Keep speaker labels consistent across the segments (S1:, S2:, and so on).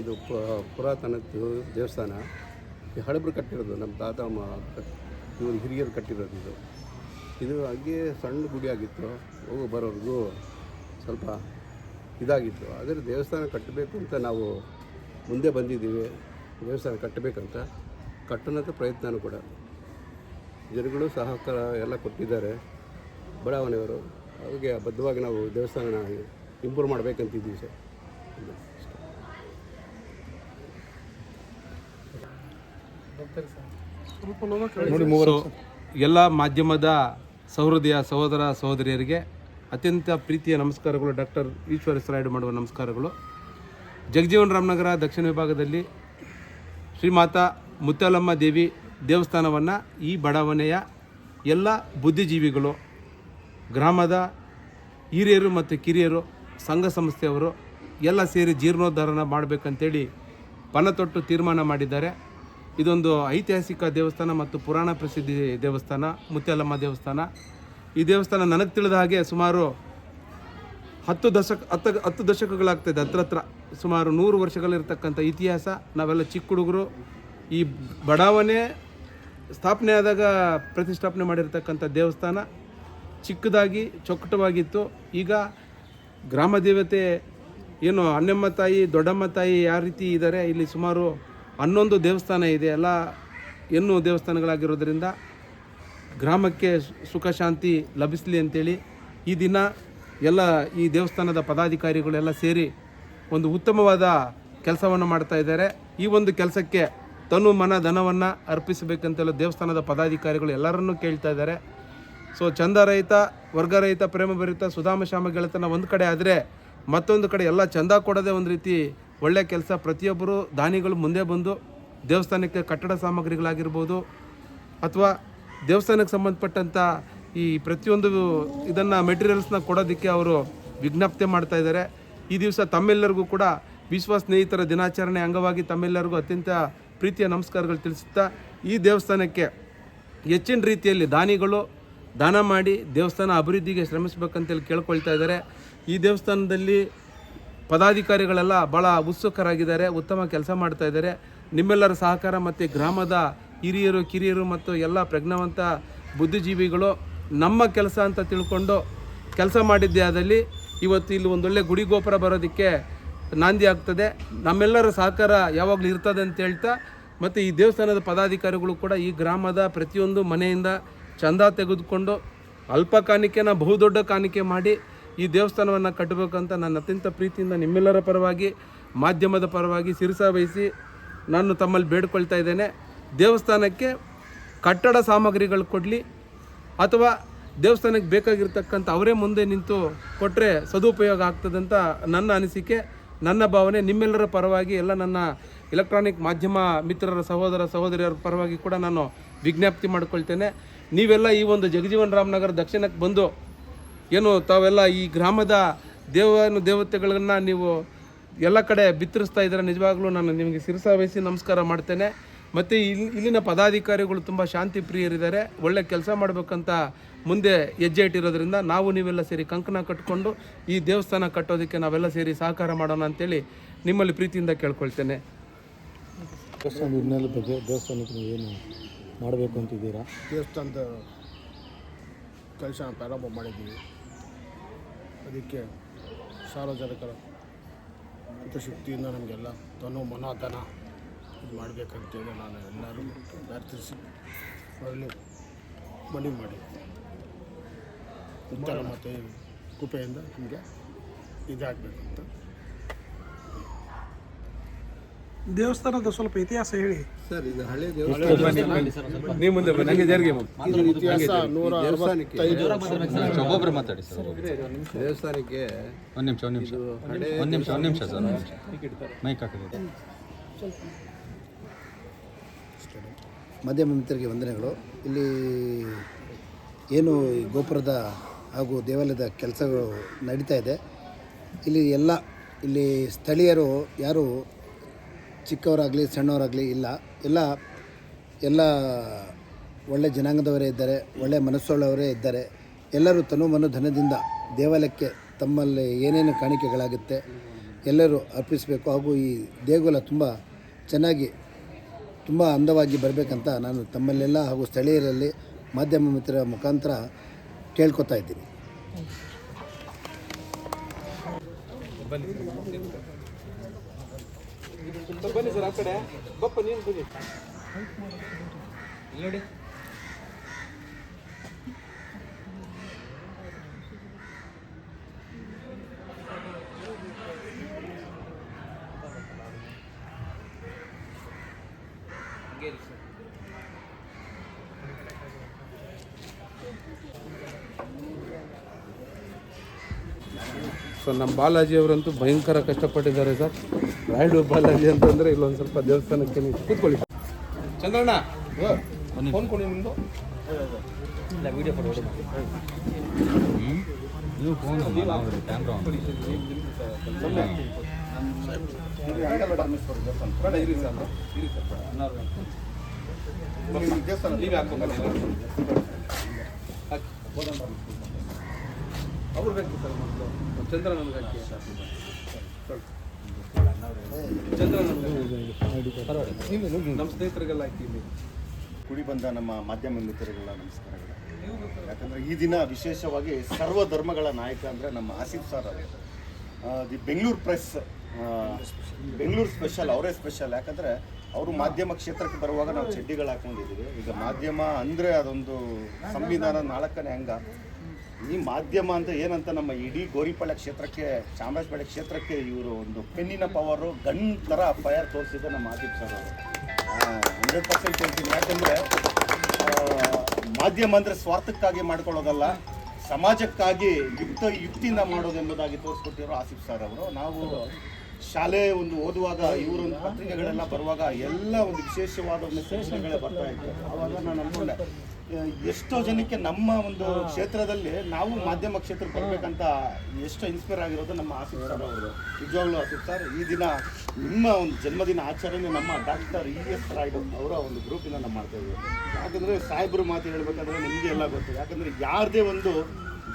S1: ಇದು ಪುರಾತನ ದೇವಸ್ಥಾನ. ಈ ಹಳಬ್ರು ಕಟ್ಟಿರೋದು, ನಮ್ಮ ತಾತ ಇವರು ಹಿರಿಯರು ಕಟ್ಟಿರೋದು ಇದು. ಇದು ಹಾಗೆ ಸಣ್ಣ ಗುಡಿ ಆಗಿತ್ತು, ಹೋಗೋ ಬರೋರ್ಗು ಸ್ವಲ್ಪ ಇದಾಗಿತ್ತು. ಆದರೆ ದೇವಸ್ಥಾನ ಕಟ್ಟಬೇಕು ಅಂತ ನಾವು ಮುಂದೆ ಬಂದಿದ್ದೀವಿ. ದೇವಸ್ಥಾನ ಕಟ್ಟಬೇಕಂತ ಕಟ್ಟೋಂಥ ಪ್ರಯತ್ನನೂ ಕೂಡ. ಜನಗಳು ಸಹಕಾರ ಎಲ್ಲ ಕೊಟ್ಟಿದ್ದಾರೆ. ಬಡಾವಣೆಯವರು, ಅವ್ರಿಗೆ ಬದ್ಧವಾಗಿ ನಾವು ದೇವಸ್ಥಾನ ಇಂಪ್ರೂವ್ ಮಾಡಬೇಕಂತಿದ್ದೀವಿ ಸರ್.
S2: ಸೊ ಎಲ್ಲ ಮಾಧ್ಯಮದ ಸಹೃದಯ ಸಹೋದರ ಸಹೋದರಿಯರಿಗೆ ಅತ್ಯಂತ ಪ್ರೀತಿಯ ನಮಸ್ಕಾರಗಳು. ಡಾಕ್ಟರ್ ಈಶ್ವರ ಸರಾಯ್ಡು ಮಾಡುವ ನಮಸ್ಕಾರಗಳು. ಜಗಜೀವನ್ ರಾಮನಗರ ದಕ್ಷಿಣ ವಿಭಾಗದಲ್ಲಿ ಶ್ರೀಮಾತಾ ಮುತ್ತಲಮ್ಮ ದೇವಿ ದೇವಸ್ಥಾನವನ್ನು ಈ ಬಡಾವಣೆಯ ಎಲ್ಲ ಬುದ್ಧಿಜೀವಿಗಳು ಗ್ರಾಮದ ಹಿರಿಯರು ಮತ್ತು ಕಿರಿಯರು ಸಂಘ ಸಂಸ್ಥೆಯವರು ಎಲ್ಲ ಸೇರಿ ಜೀರ್ಣೋದ್ಧಾರನ ಮಾಡಬೇಕಂತೇಳಿ ಪಣ ತೊಟ್ಟು ತೀರ್ಮಾನ ಮಾಡಿದ್ದಾರೆ. ಇದೊಂದು ಐತಿಹಾಸಿಕ ದೇವಸ್ಥಾನ ಮತ್ತು ಪುರಾಣ ಪ್ರಸಿದ್ಧಿ ದೇವಸ್ಥಾನ ಮುತ್ಯಾಲಮ್ಮ ದೇವಸ್ಥಾನ. ಈ ದೇವಸ್ಥಾನ ನನಗೆ ತಿಳಿದ ಹಾಗೆ ಸುಮಾರು ಹತ್ತು ದಶಕ, ಹತ್ತು ಹತ್ತು ದಶಕಗಳಾಗ್ತದೆ ಹತ್ರ ಹತ್ರ ಸುಮಾರು ನೂರು ವರ್ಷಗಳಿರ್ತಕ್ಕಂಥ ಇತಿಹಾಸ. ನಾವೆಲ್ಲ ಚಿಕ್ಕ ಹುಡುಗರು. ಈ ಬಡಾವಣೆ ಸ್ಥಾಪನೆ ಆದಾಗ ಪ್ರತಿಷ್ಠಾಪನೆ ಮಾಡಿರ್ತಕ್ಕಂಥ ದೇವಸ್ಥಾನ ಚಿಕ್ಕದಾಗಿ ಚೊಕ್ಕಟವಾಗಿತ್ತು ಈಗ ಗ್ರಾಮ ದೇವತೆ, ಏನು ಅಣ್ಣಮ್ಮ ತಾಯಿ, ದೊಡ್ಡಮ್ಮ ತಾಯಿ ಯಾವ ರೀತಿ ಇದ್ದಾರೆ ಇಲ್ಲಿ ಸುಮಾರು ಹನ್ನೊಂದು ದೇವಸ್ಥಾನ ಇದೆ, ಎಲ್ಲ ಎನ್ನು ದೇವಸ್ಥಾನಗಳಾಗಿರೋದ್ರಿಂದ ಗ್ರಾಮಕ್ಕೆ ಸುಖ ಶಾಂತಿ ಲಭಿಸಲಿ ಅಂತೇಳಿ ಈ ದಿನ ಎಲ್ಲ ಈ ದೇವಸ್ಥಾನದ ಪದಾಧಿಕಾರಿಗಳೆಲ್ಲ ಸೇರಿ ಒಂದು ಉತ್ತಮವಾದ ಕೆಲಸವನ್ನು ಮಾಡ್ತಾ ಇದ್ದಾರೆ. ಈ ಒಂದು ಕೆಲಸಕ್ಕೆ ತನು ಮನ ಧನವನ್ನು ಅರ್ಪಿಸಬೇಕಂತೆಲ್ಲ ದೇವಸ್ಥಾನದ ಪದಾಧಿಕಾರಿಗಳು ಎಲ್ಲರನ್ನೂ ಕೇಳ್ತಾ ಇದ್ದಾರೆ. ಸೊ ಚಂದರಹಿತ ವರ್ಗರಹಿತ ಪ್ರೇಮಭರಿತ ಸುಧಾಮ ಶ್ಯಾಮ ಗೆಳೆತನ ಒಂದು ಕಡೆ ಆದರೆ ಮತ್ತೊಂದು ಕಡೆ ಎಲ್ಲ ಚಂದ ಕೊಡೋದೇ ಒಂದು ರೀತಿ ಒಳ್ಳೆ ಕೆಲಸ. ಪ್ರತಿಯೊಬ್ಬರು ದಾನಿಗಳು ಮುಂದೆ ಬಂದು ದೇವಸ್ಥಾನಕ್ಕೆ ಕಟ್ಟಡ ಸಾಮಗ್ರಿಗಳಾಗಿರ್ಬೋದು ಅಥವಾ ದೇವಸ್ಥಾನಕ್ಕೆ ಸಂಬಂಧಪಟ್ಟಂಥ ಈ ಪ್ರತಿಯೊಂದು ಇದನ್ನು ಮೆಟೀರಿಯಲ್ಸ್ನ ಕೊಡೋದಕ್ಕೆ ಅವರು ವಿಜ್ಞಪ್ತಿ ಮಾಡ್ತಾ ಇದ್ದಾರೆ. ಈ ದಿವಸ ತಮ್ಮೆಲ್ಲರಿಗೂ ಕೂಡ ವಿಶ್ವ ಸ್ನೇಹಿತರ ದಿನಾಚರಣೆ ಅಂಗವಾಗಿ ತಮ್ಮೆಲ್ಲರಿಗೂ ಅತ್ಯಂತ ಪ್ರೀತಿಯ ನಮಸ್ಕಾರಗಳು ತಿಳಿಸುತ್ತಾ ಈ ದೇವಸ್ಥಾನಕ್ಕೆ ಹೆಚ್ಚಿನ ರೀತಿಯಲ್ಲಿ ದಾನಿಗಳು ದಾನ ಮಾಡಿ ದೇವಸ್ಥಾನ ಅಭಿವೃದ್ಧಿಗೆ ಶ್ರಮಿಸಬೇಕಂತೇಳಿ ಕೇಳ್ಕೊಳ್ತಾ ಇದ್ದಾರೆ. ಈ ದೇವಸ್ಥಾನದಲ್ಲಿ ಪದಾಧಿಕಾರಿಗಳೆಲ್ಲ ಭಾಳ ಉತ್ಸುಕರಾಗಿದ್ದಾರೆ, ಉತ್ತಮ ಕೆಲಸ ಮಾಡ್ತಾ ಇದ್ದಾರೆ. ನಿಮ್ಮೆಲ್ಲರ ಸಹಕಾರ ಮತ್ತು ಗ್ರಾಮದ ಹಿರಿಯರು, ಕಿರಿಯರು ಮತ್ತು ಎಲ್ಲ ಪ್ರಜ್ಞಾವಂತ ಬುದ್ಧಿಜೀವಿಗಳು ನಮ್ಮ ಕೆಲಸ ಅಂತ ತಿಳ್ಕೊಂಡು ಕೆಲಸ ಮಾಡಿದ್ದೇ ಆದಲ್ಲಿ ಇವತ್ತು ಇಲ್ಲಿ ಒಂದೊಳ್ಳೆ ಗುಡಿ ಗೋಪುರ ಬರೋದಕ್ಕೆ ನಾಂದಿ ಆಗ್ತದೆ. ನಮ್ಮೆಲ್ಲರ ಸಹಕಾರ ಯಾವಾಗಲೂ ಇರ್ತದೆ ಅಂತ ಹೇಳ್ತಾ ಮತ್ತು ಈ ದೇವಸ್ಥಾನದ ಪದಾಧಿಕಾರಿಗಳು ಕೂಡ ಈ ಗ್ರಾಮದ ಪ್ರತಿಯೊಂದು ಮನೆಯಿಂದ ಚಂದ ತೆಗೆದುಕೊಂಡು ಅಲ್ಪ ಕಾಣಿಕೆನ ಬಹುದೊಡ್ಡ ಕಾಣಿಕೆ ಮಾಡಿ ಈ ದೇವಸ್ಥಾನವನ್ನು ಕಟ್ಟಬೇಕಂತ ನನ್ನ ಅತ್ಯಂತ ಪ್ರೀತಿಯಿಂದ ನಿಮ್ಮೆಲ್ಲರ ಪರವಾಗಿ, ಮಾಧ್ಯಮದ ಪರವಾಗಿ ಶಿರಸ ವಹಿಸಿ ನಾನು ತಮ್ಮಲ್ಲಿ ಬೇಡ್ಕೊಳ್ತಾ ಇದ್ದೇನೆ. ದೇವಸ್ಥಾನಕ್ಕೆ ಕಟ್ಟಡ ಸಾಮಗ್ರಿಗಳು ಕೊಡಲಿ, ಅಥವಾ ದೇವಸ್ಥಾನಕ್ಕೆ ಬೇಕಾಗಿರ್ತಕ್ಕಂಥ ಅವರೇ ಮುಂದೆ ನಿಂತು ಕೊಟ್ಟರೆ ಸದುಪಯೋಗ ಆಗ್ತದಂತ ನನ್ನ ಅನಿಸಿಕೆ. ನನ್ನ ಭಾವನೆ, ನಿಮ್ಮೆಲ್ಲರ ಪರವಾಗಿ ಎಲ್ಲ ನನ್ನ ಎಲೆಕ್ಟ್ರಾನಿಕ್ ಮಾಧ್ಯಮ ಮಿತ್ರರ, ಸಹೋದರ, ಸಹೋದರಿಯರ ಪರವಾಗಿ ಕೂಡ ನಾನು ವಿಜ್ಞಾಪ್ತಿ ಮಾಡ್ಕೊಳ್ತೇನೆ. ನೀವೆಲ್ಲ ಈ ಒಂದು ಜಗಜೀವನ್ ರಾಮನಗರ ದಕ್ಷಿಣಕ್ಕೆ ಬಂದು ಏನು ತಾವೆಲ್ಲ ಈ ಗ್ರಾಮದ ದೇವನು ದೇವತೆಗಳನ್ನ ನೀವು ಎಲ್ಲ ಕಡೆ ಬಿತ್ತರಿಸ್ತಾ ಇದ್ದಾರೆ? ನಿಜವಾಗ್ಲೂ ನಾನು ನಿಮಗೆ ಶಿರಸ ವಹಿಸಿ ನಮಸ್ಕಾರ ಮಾಡ್ತೇನೆ. ಮತ್ತು ಇಲ್ಲಿ ಇಲ್ಲಿನ ಪದಾಧಿಕಾರಿಗಳು ತುಂಬ ಶಾಂತಿ ಪ್ರಿಯರಿದ್ದಾರೆ. ಒಳ್ಳೆ ಕೆಲಸ ಮಾಡಬೇಕಂತ ಮುಂದೆ ಹೆಜ್ಜೆ ಇಟ್ಟಿರೋದ್ರಿಂದ ನಾವು ನೀವೆಲ್ಲ ಸೇರಿ ಕಂಕಣ ಕಟ್ಕೊಂಡು ಈ ದೇವಸ್ಥಾನ ಕಟ್ಟೋದಕ್ಕೆ ನಾವೆಲ್ಲ ಸೇರಿ ಸಹಕಾರ ಮಾಡೋಣ ಅಂತೇಳಿ ನಿಮ್ಮಲ್ಲಿ ಪ್ರೀತಿಯಿಂದ ಕೇಳ್ಕೊಳ್ತೇನೆ.
S3: ಹಿನ್ನೆಲೆ ಬಗ್ಗೆ ದೇವಸ್ಥಾನಕ್ಕೆ ಏನು ಮಾಡಬೇಕು ಅಂತಿದ್ದೀರಾ?
S4: ದೇವಸ್ಥಾನದ ಕೆಲಸ ಪ್ರಾರಂಭ ಮಾಡಿದ್ದೀವಿ. ಅದಕ್ಕೆ ಸಾರ್ವಜನಿಕರ ಹಿತಶಕ್ತಿಯಿಂದ ನಮಗೆಲ್ಲ ತನು ಮನೋಧನ ಧನ ಇದು ಮಾಡಬೇಕಂತೇಳಿ ನಾನು ಎಲ್ಲರೂ ಪ್ರಾರ್ಥಿಸಿ ಅವರಲ್ಲಿ ಮನವಿ ಮಾಡಿ. ಉತ್ತರ ಮತ್ತು ಕೃಪೆಯಿಂದ ನಮಗೆ ಇದಾಗಬೇಕಂತ
S5: ದೇವಸ್ಥಾನದ ಸ್ವಲ್ಪ ಇತಿಹಾಸ ಹೇಳಿ.
S1: ಸರ್ ಇದು ಹಳೆ ದೇವಸ್ಥಾನ.
S2: ನೀವು ಮುಂದೆ ನನಗೆ ಜರಿಗೆ
S4: ಇತಿಹಾಸ ನೂರ
S6: ಮಾತಾಡಿ ಸರ್
S1: ದೇವಸ್ಥಾನಕ್ಕೆ
S6: ಒಂದು ನಿಮಿಷ ಒಂದು ನಿಮಿಷ. ಒಂದು ನಿಮಿಷ ಒಂದು ನಿಮಿಷ ಸರ್ ಮೈಕ್ ಹಾಕಿದೆ.
S3: ಮಾಧ್ಯಮ ಮಿತ್ರರಿಗೆ ವಂದನೆಗಳು. ಇಲ್ಲಿ ಏನು ಈ ಗೋಪುರದ ಹಾಗೂ ದೇವಾಲಯದ ಕೆಲಸಗಳು ನಡೀತಾ ಇದೆ. ಇಲ್ಲಿ ಎಲ್ಲ ಇಲ್ಲಿ ಸ್ಥಳೀಯರು ಯಾರು ಚಿಕ್ಕವರಾಗಲಿ, ಸಣ್ಣವರಾಗಲಿ ಇಲ್ಲ. ಎಲ್ಲ ಎಲ್ಲ ಒಳ್ಳೆ ಜನಾಂಗದವರೇ ಇದ್ದಾರೆ, ಒಳ್ಳೆ ಮನಸ್ಸುಳ್ಳವರೇ ಇದ್ದಾರೆ. ಎಲ್ಲರೂ ತನು ಮನು ಧನದಿಂದ ದೇವಾಲಯಕ್ಕೆ ತಮ್ಮಲ್ಲಿ ಏನೇನು ಕಾಣಿಕೆಗಳಾಗುತ್ತೆ, ಎಲ್ಲರೂ ಅರ್ಪಿಸಬೇಕು. ಹಾಗೂ ಈ ದೇಗುಲ ತುಂಬ ಚೆನ್ನಾಗಿ, ತುಂಬ ಅಂದವಾಗಿ ಬರಬೇಕಂತ ನಾನು ತಮ್ಮಲ್ಲೆಲ್ಲ ಹಾಗೂ ಸ್ಥಳೀಯರಲ್ಲಿ ಮಾಧ್ಯಮ ಮಿತ್ರರ ಮುಖಾಂತರ ಕೇಳ್ಕೊತಾ ಇದ್ದೀನಿ.
S2: ಬನ್ನಿ ಸರ್ ಆ ಕಡೆ. ಬಪ್ಪ ನೀನು ಬನ್ನಿ.
S6: ನೋಡಿ
S2: ಸೊ ನಮ್ಮ ಬಾಲಾಜಿ ಅವರಂತೂ ಭಯಂಕರ ಕಷ್ಟಪಟ್ಟಿದ್ದಾರೆ ಸರ್. ರಾಯಡು ಬಾಲಾಜಿ ಅಂತಂದರೆ ಇಲ್ಲೊಂದು ಸ್ವಲ್ಪ ದೇವಸ್ಥಾನಕ್ಕೆ ನೀವು ಕೂತ್ಕೊಳ್ಳಿ. ಚಂದ್ರಣ್ಣ ಫೋನ್ ಕೊಡಿ ನಿಮ್ಮದು
S6: ನೀವು ಫೋನ್ ಕ್ಯಾಮ್ರಾ
S2: ಬೇಡ ಇರಿ ಸರ್ ಇರಿ ಸರ್ ಬೇಡ ನೀವೇ ಹಾಕ್ಬೇಕು ಹಾಕಿ. ಅವ್ರು ಬೇಕು ಸರ್ ಮೊದಲು. ಚಂದ್ರ ನಮ್ಗೆ ಹಾಕಿ ಚಂದ್ರ ನಮ್ಗೆ ನಮ್ಮ ಸ್ನೇಹಿತರಿಗೆಲ್ಲ ಹಾಕಿ ಇಲ್ಲಿ.
S7: ಕೂಡಿ ಬಂದ ನಮ್ಮ ಮಾಧ್ಯಮ ಮಿತ್ರರಿಗೆಲ್ಲ ನಮಸ್ಕಾರಗಳು. ಯಾಕಂದರೆ ಈ ದಿನ ವಿಶೇಷವಾಗಿ ಸರ್ವ ಧರ್ಮಗಳ ನಾಯಕ ಅಂದರೆ ನಮ್ಮ ಆಸಿಫ್ ಸರ್ ಅವರು. The Bengaluru press Bengaluru special ಅವರೇ ಸ್ಪೆಷಲ್. ಯಾಕಂದರೆ ಅವರು ಮಾಧ್ಯಮ ಕ್ಷೇತ್ರಕ್ಕೆ ಬರುವಾಗ ನಾವು ಚಡ್ಡಿಗಳು ಹಾಕೊಂಡಿದ್ದೀವಿ. ಈಗ ಮಾಧ್ಯಮ ಅಂದರೆ ಅದೊಂದು ಸಂವಿಧಾನ ನಾಲ್ಕನೇ ಅಂಗ. ಈ ಮಾಧ್ಯಮ ಅಂತ ಏನಂತ ನಮ್ಮ ಇಡೀ ಗೋರಿಪಾಳ್ಯ ಕ್ಷೇತ್ರಕ್ಕೆ ಚಾಮರಾಜಪೇಟೆ ಕ್ಷೇತ್ರಕ್ಕೆ ಇವರು ಒಂದು ಪೆನ್ನಿನ ಪವರು ಗನ್ ಥರ ಫೈರ್ ತೋರಿಸಿದ್ದು ನಮ್ಮ ಆದಿಪ್ ಸರ್ ಅವರು. ಹಂಡ್ರೆಡ್ ಪರ್ಸೆಂಟ್ ಹೇಳ್ತೀನಿ. ಯಾಕಂದರೆ ಮಾಧ್ಯಮ ಅಂದರೆ ಸ್ವಾರ್ಥಕ್ಕಾಗಿ ಮಾಡ್ಕೊಳ್ಳೋದಲ್ಲ ಸಮಾಜಕ್ಕಾಗಿ ಯುಕ್ತ ಯುಕ್ತಿಯಿಂದ ಮಾಡೋದೆಂಬುದಾಗಿ ತೋರಿಸ್ಕೊಟ್ಟಿರೋ ಆಸಿಫ್ ಸರ್ ಅವರು. ನಾವು ಶಾಲೆ ಒಂದು ಓದುವಾಗ ಇವರೊಂದು ಪತ್ರಿಕೆಗಳೆಲ್ಲ ಬರುವಾಗ ಎಲ್ಲ ಒಂದು ವಿಶೇಷವಾದ ಒಂದು ಮೆಸೇಜ್ಗಳೇ ಬರ್ತಾ ಇತ್ತು. ಅವಾಗ ನಾನು ಅನ್ಕೊಂಡೆ ಆ, ಎಷ್ಟೋ ಜನಕ್ಕೆ ನಮ್ಮ ಒಂದು ಕ್ಷೇತ್ರದಲ್ಲಿ ನಾವು ಮಾಧ್ಯಮ ಕ್ಷೇತ್ರಕ್ಕೆ ಬರಬೇಕಂತ ಎಷ್ಟೋ ಇನ್ಸ್ಪೈರ್ ಆಗಿರೋದು ನಮ್ಮ ಆಸಿಫ್ ಸರ್ ಅವರು. ನಿಜವಾಗ್ಲೂ ಆಸಿಫ್ ಸರ್ ಈ ದಿನ ನಿಮ್ಮ ಒಂದು ಜನ್ಮದಿನ ಆಚರಣೆ ನಮ್ಮ ಡಾಕ್ಟರ್ ಇ ಎಸ್ ರಾಯ್ಡು ಅವರ ಒಂದು ಗ್ರೂಪಿನ ನಾವು ಮಾಡ್ತಾ ಇದ್ದೀವಿ. ಯಾಕಂದರೆ ಸಾಹೇಬ್ರು ಮಾತು ಹೇಳ್ಬೇಕಂದ್ರೆ ನಿಮಗೆ ಎಲ್ಲ ಗೊತ್ತು. ಯಾಕಂದರೆ ಯಾರದೇ ಒಂದು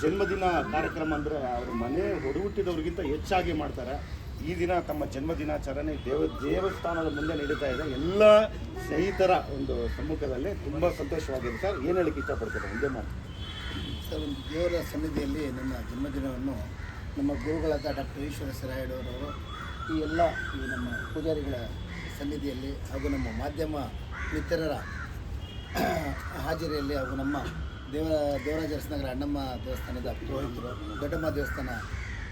S7: ಜನ್ಮದಿನ ಕಾರ್ಯಕ್ರಮ ಅಂದರೆ ಅವ್ರ ಮನೆ ಹೊಡಗುಟ್ಟಿದವ್ರಿಗಿಂತ ಹೆಚ್ಚಾಗಿ ಮಾಡ್ತಾರೆ. ಈ ದಿನ ತಮ್ಮ ಜನ್ಮ ದಿನಾಚರಣೆ ದೇವ, ದೇವಸ್ಥಾನದ ಮುಂದೆ ನಡೀತಾ ಇದೆ. ಎಲ್ಲ ಸ್ನೇಹಿತರ ಒಂದು ಸಮ್ಮುಖದಲ್ಲಿ ತುಂಬ ಸಂತೋಷವಾಗಿದೆ ಸರ್. ಏನು ಹೇಳಕ್ಕೆ ಇಷ್ಟಪಡ್ತಾರೆ? ಒಂದೇ ಮಾತು.
S3: ಸರ್, ಒಂದು ದೇವರ ಸನ್ನಿಧಿಯಲ್ಲಿ ನನ್ನ ಜನ್ಮದಿನವನ್ನು ನಮ್ಮ ಗುರುಗಳಾದ ಡಾಕ್ಟರ್ ಈಶ್ವರ ಸರಾಯಡವರವರು ಈ ಎಲ್ಲ ಈ ನಮ್ಮ ಪೂಜಾರಿಗಳ ಸನ್ನಿಧಿಯಲ್ಲಿ ಹಾಗೂ ನಮ್ಮ ಮಾಧ್ಯಮ ಮಿತ್ರರ ಹಾಜರಿಯಲ್ಲಿ ಹಾಗೂ ನಮ್ಮ ದೇವ ದೇವರಾಜ ಅರಸನಗರ ಅಣ್ಣಮ್ಮ ದೇವಸ್ಥಾನದ ಪುರೋಹಿತರು, ದೊಡ್ಡಮ್ಮ ದೇವಸ್ಥಾನ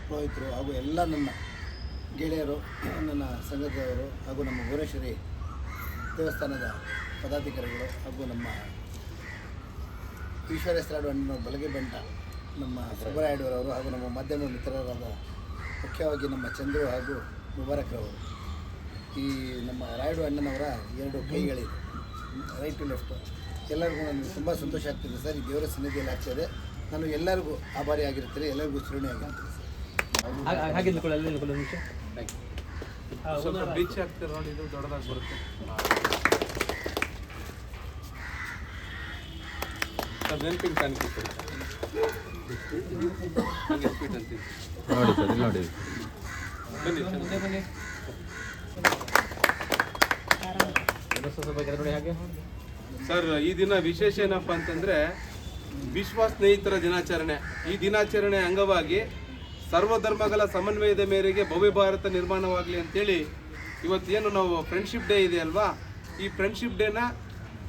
S3: ಪುರೋಹಿತರು ಹಾಗೂ ಎಲ್ಲ ನನ್ನ ಗೆಳೆಯರು, ನನ್ನ ಸಂಘದವರು ಹಾಗೂ ನಮ್ಮ ಭುವನೇಶ್ವರಿ ದೇವಸ್ಥಾನದ ಪದಾಧಿಕಾರಿಗಳು ಹಾಗೂ ನಮ್ಮ ಈಶ್ವರೇಶ್ವರ ಅಣ್ಣನ ಬಲಗೆ ಬೆಂಟ, ನಮ್ಮ ಸುಬ್ಬರಾಯಡವರವರು ಹಾಗೂ ನಮ್ಮ ಮಾಧ್ಯಮ ಮಿತ್ರರಾದ ಮುಖ್ಯವಾಗಿ ನಮ್ಮ ಚಂದ್ರು ಹಾಗೂ ಮುಬಾರಕ್ರವರು ಈ ನಮ್ಮ ರಾಯುಡು ಅಣ್ಣನವರ ಎರಡು ಕೈಗಳಿವೆ ರೈಟ್ ಟು ಲೆಫ್ಟು ಎಲ್ಲರಿಗೂ ನನಗೆ ತುಂಬ ಸಂತೋಷ ಆಗ್ತಿದೆ ಸರ್. ಈ ದೇವರ ಸನ್ನಿಧಿಯಲ್ಲಿ ಆಗ್ತದೆ ನಾನು ಎಲ್ಲರಿಗೂ ಆಭಾರಿ ಆಗಿರ್ತೀನಿ ಎಲ್ಲರಿಗೂ ಚಿರುಣಿ ಆಗಿರ್ತೀನಿ ಸರ್
S2: ಸ್ವಲ್ಪ ಬೀಚ್ ಆಗ್ತಾರೆ ನೋಡಿ ಇದು ದೊಡ್ಡದಾಗಿ ಬರುತ್ತೆ. ಸರ್ ನೆನಪಿನ ಕಾಣಿಕೆ ಹಂಗೆ ಸ್ವೀಟ್
S6: ನೋಡಿ ಸರ್ ಇಲ್ಲಿ ನೋಡಿ.
S2: ಬನ್ನಿ ಮುಂದೆ ಬನ್ನಿ. ಸರ್ ಈ ದಿನ ವಿಶೇಷ ಏನಪ್ಪ ಅಂತಂದ್ರೆ ವಿಶ್ವ ಸ್ನೇಹಿತರ ದಿನಾಚರಣೆ. ಈ ದಿನಾಚರಣೆ ಅಂಗವಾಗಿ ಸರ್ವಧರ್ಮಗಳ ಸಮನ್ವಯದ ಮೇರೆಗೆ ಭವ್ಯ ಭಾರತ ನಿರ್ಮಾಣವಾಗಲಿ ಅಂತೇಳಿ ಇವತ್ತೇನು ನಾವು ಫ್ರೆಂಡ್ಶಿಪ್ ಡೇ ಇದೆ ಅಲ್ವಾ? ಈ ಫ್ರೆಂಡ್ಶಿಪ್ ಡೇನ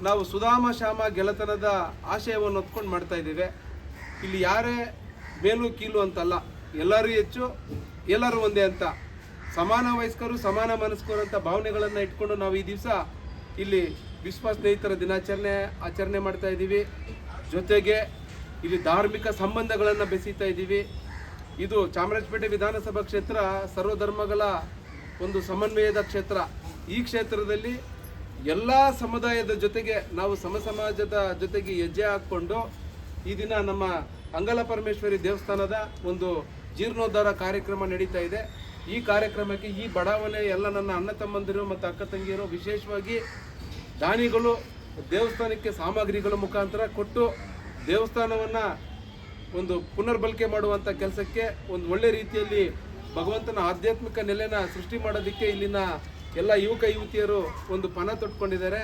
S2: ನಾವು ಸುಧಾಮ ಶ್ಯಾಮ ಗೆಳೆತನದ ಆಶಯವನ್ನು ಹೊತ್ಕೊಂಡು ಮಾಡ್ತಾ ಇದ್ದೇವೆ. ಇಲ್ಲಿ ಯಾರೇ ಮೇಲು ಕೀಲು ಅಂತಲ್ಲ, ಎಲ್ಲರೂ ಹೆಚ್ಚು, ಎಲ್ಲರೂ ಒಂದೇ ಅಂತ. ಸಮಾನ ವಯಸ್ಕರು, ಸಮಾನ ಮನಸ್ಕರು ಅಂತ ಭಾವನೆಗಳನ್ನು ಇಟ್ಕೊಂಡು ನಾವು ಈ ದಿವಸ ಇಲ್ಲಿ ವಿಶ್ವ ಸ್ನೇಹಿತರ ದಿನಾಚರಣೆ ಆಚರಣೆ ಮಾಡ್ತಾ ಇದ್ದೀವಿ. ಜೊತೆಗೆ ಇಲ್ಲಿ ಧಾರ್ಮಿಕ ಸಂಬಂಧಗಳನ್ನು ಬೆಸೀತಾ ಇದ್ದೀವಿ. ಇದು ಚಾಮರಾಜಪೇಟೆ ವಿಧಾನಸಭಾ ಕ್ಷೇತ್ರ ಸರ್ವಧರ್ಮಗಳ ಒಂದು ಸಮನ್ವಯದ ಕ್ಷೇತ್ರ. ಈ ಕ್ಷೇತ್ರದಲ್ಲಿ ಎಲ್ಲ ಸಮುದಾಯದ ಜೊತೆಗೆ ನಾವು ಸಮ ಸಮಾಜದ ಜೊತೆಗೆ ಹೆಜ್ಜೆ ಹಾಕ್ಕೊಂಡು ಈ ದಿನ ನಮ್ಮ ಅಂಗಲ ಪರಮೇಶ್ವರಿ ದೇವಸ್ಥಾನದ ಒಂದು ಜೀರ್ಣೋದ್ಧಾರ ಕಾರ್ಯಕ್ರಮ ನಡೀತಾ ಇದೆ. ಈ ಕಾರ್ಯಕ್ರಮಕ್ಕೆ ಈ ಬಡಾವಣೆ ಎಲ್ಲ ನನ್ನ ಅಣ್ಣ ತಮ್ಮಂದಿರು ಮತ್ತು ಅಕ್ಕ ತಂಗಿಯರು ವಿಶೇಷವಾಗಿ ದಾನಿಗಳು, ದೇವಸ್ಥಾನಕ್ಕೆ ಸಾಮಗ್ರಿಗಳ ಮುಖಾಂತರ ಕೊಟ್ಟು ದೇವಸ್ಥಾನವನ್ನು ಒಂದು ಪುನರ್ಬಳಕೆ ಮಾಡುವಂಥ ಕೆಲಸಕ್ಕೆ ಒಂದು ಒಳ್ಳೆ ರೀತಿಯಲ್ಲಿ ಭಗವಂತನ ಆಧ್ಯಾತ್ಮಿಕ ನೆಲೆನ ಸೃಷ್ಟಿ ಮಾಡೋದಕ್ಕೆ ಇಲ್ಲಿನ ಎಲ್ಲ ಯುವಕ ಯುವತಿಯರು ಒಂದು ಪಣ ತೊಟ್ಕೊಂಡಿದ್ದಾರೆ.